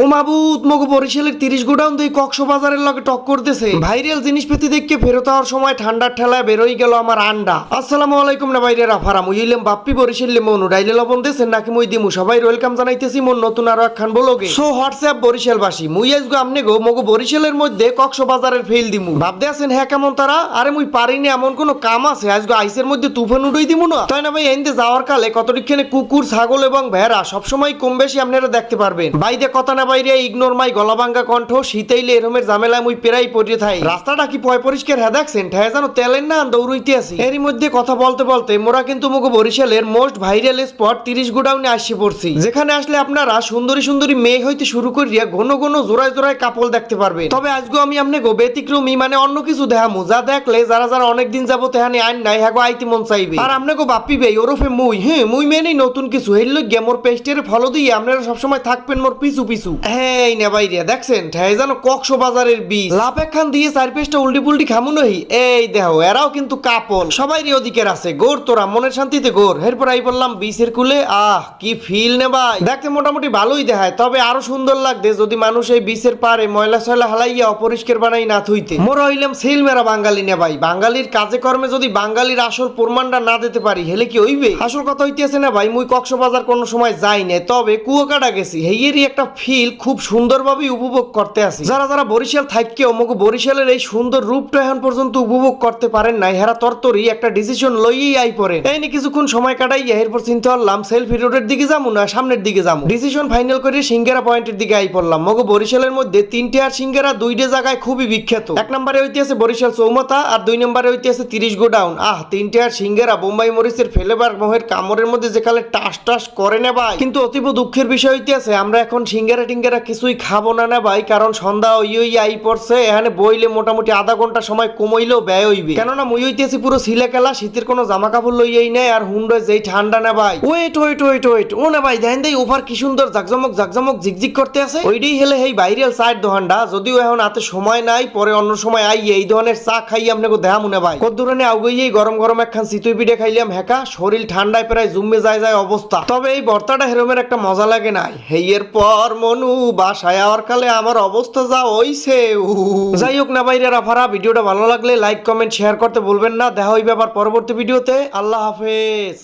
ও মাবুত মগো বরিশালের তিরিশ গোডাউন দিয়ে কক্সবাজারের লগে টক করতেছে ভাইরাল জিনিসপাতি দেখে ফেরত হওয়ার সময় ঠান্ডার ঠেলায় বেরোই গেল আমার আন্ডা। আসসালামু আলাইকুম না বাইরে রাফারা মুই হইলাম বাপ্পি বরিশাল মনু। ডাইলে লবণ দেশেন নাকি মুই দিমু? সবাই ওয়েলকাম জানাইতেছি মোর নতুন আরও একখান বলগে সো হোয়াটসঅ্যাপ বরিশালবাসী, মুই আজগো আমনে গো, মগো বরিশালের মধ্যে কক্সবাজারের ফেল দিমু। ভাবতে আছেন হ্যাঁ কেমন তারা? আরে মুই পারিনি, এমন কোন কাম আছে, আজগো আইসের মধ্যে তুফান উড়াই দিমু না? তাই না ভাই এনতে যাওয়ার কালে কতটিখানে কুকুর, ছাগল এবং ভেড়া সবসময় কম বেশি আপনারা দেখতে পারবেন। বাইরে কথা না বাইরে ইগনোর মাই গলাভাঙ্গা কণ্ঠ, শীতাইলে এরমের ঝামেলা মুই পেরাই পড়ে থাই। রাস্তাটা কি পয় পরিষ্কার হ্যাঁ দেখছেন? ঠেয়া যেন তেলের না দৌড়ইতে আছি। এরই মধ্যে কথা বলতে বলতে মোরা কিন্তু মুগো বরিশালের মোস্ট ভাইরাল স্পট তিরিশ গোডাউনে আসি পড়ছি। যেখানে আসলে আপনারা সুন্দরী সুন্দরী মেয়ে হইতে শুরু করিয়া ঘন ঘন জোড়ায় জোড়ায় কাপল দেখতে পারবেন। তবে আজকে আমি আমনে গো ব্যতিক্রমী মানে অন্য কিছু দেখামু। যা দেখলে যারা যারা অনেকদিন যাব তেহানি আইন নাই হ্যাঁ গো, আইতি মন চাইবে। আর আমনে গো বাপ্পি ভাই, ওরফে মুই হ্যাঁ মুই মেনেই নতুন কিছু। হেল গিয়া মোর পেস্টের ফলো দিয়ে আপনারা সবসময় থাকবেন মোর পিছু পিছু। হ্যাঁ নে বাইরিয়া দেখছেন? ঠাই জানো কক্স বাজারের বীজ। লাফ একখান দিয়ে চার উল্টি পুল্টি খামু নহি? এই দেহ, এরাও কিন্তু কাপল। সবাই অধিকার আছে। গোর তোরা, মনের শান্তিতে গোর। এরপর আই বললাম বিচের কুলে? আহ, কি ফিল নে ভাই। দেখতে মোটামুটি ভালোই দেখায়, তবে আরও সুন্দর লাগবে যদি মানুষ এই বিচের পারে ময়লা সয়লা হালাইয়া অপরিষ্কার বানাই না থুইতে। মোর হইলাম সেল মেরা বাঙালি নে ভাই। বাঙালির কাজে কর্মে যদি বাঙালির আসল প্রমাণটা না দিতে পারি, হেলে কি হইবে? আসল কথা হইতেছে না ভাই, মুই কক্সবাজার কোনো সময় যাই না, তবে কুয়াকাটা গেছি। হেইয়েরই একটা ফিল খুব সুন্দরভাবে উপভোগ করতে আসি। যারা যারা বরিশাল থাককে অমুক বরিশালের এই সুন্দর রূপটা এখন পর্যন্ত উপভোগ করতে পারেন নাই, হেরা তরতরি একটা ডিসিশন লইয়েই আই পড়ে। এই নিয়ে কিছুক্ষণ সময় কাটাইয়া এরপর চিন্তা করলাম সেলফি রোডের দিকে যাব না, সামনের দিকে যাব? ডিসিশন ফাইনাল করে সিঙ্গেরা পয়েন্টের দিকে আই পড়লাম। মগো বরিশালের মধ্যে তিনটে আর সিঙ্গেরা দুইটে জায়গায় খুবই বিখ্যাত। এক নম্বরে হইতে আছে বরিশাল চৌমাথা, আর দুই নম্বরে হইতে আছে তিরিশ গো ডাউন আহ, তিনটে আর সিঙ্গেরা বোম্বাই মরিচের ফেলেবার মোহের কামড়ের মধ্যে যেখানে টাস টাস করে না কিন্তু অতীব দুঃখের বিষয় হইতে আছে আমরা এখন সিঙ্গেরা টিঙ্গেরা কিছুই খাব না না ভাই, কারণ সন্ধ্যা ওই ওই আই পড়ছে, এখানে বইলে মোটামুটি আধা ঘণ্টা সময় কমাইলেও ব্যয় হইবে। কেননা মুই হইতেছি পুরো সিলে খেলা শীতের কোনো জামা কাপড় লইয়াই নাই, আর হুন্ডয় যেই ঠান্ডা না ভাই। ওয়েট ওয়েট ওয়েট ওয়েট ও না ভাই দেখেন দেই, ওভার কি সুন্দর জাকজমক জাকজমক জিগজিগ করতে আছে। ওইটাই হেলে এই ভাইরাল সাইড দোকানটা যদিও এখন হাতে সময় নাই, পরে অন্য সময় আই, এই ধরনের চা খাই আপনাকে দেহা মনে ভাই। কদ্দুরানে আউগইয়েই গরম গরম একখান চিতই পিঠে খাইলাম, হেকা, শরীর ঠান্ডায় প্রায় জুমে যায় যায় অবস্থা। তবে এই বর্তাটা হেরমের একটা মজা লাগে নাই। হেইয়ের পর মনু বাসায় আওয়ার কালে আমার অবস্থা যা হইছে যাই হোক না বাইরে রাফারা, ভিডিওটা ভালো লাগলে লাইক কমেন্ট শেয়ার করতে বলবেন না। দেখা হইবে আবার পরবর্তী ভিডিওতে। আল্লাহ হাফেজ।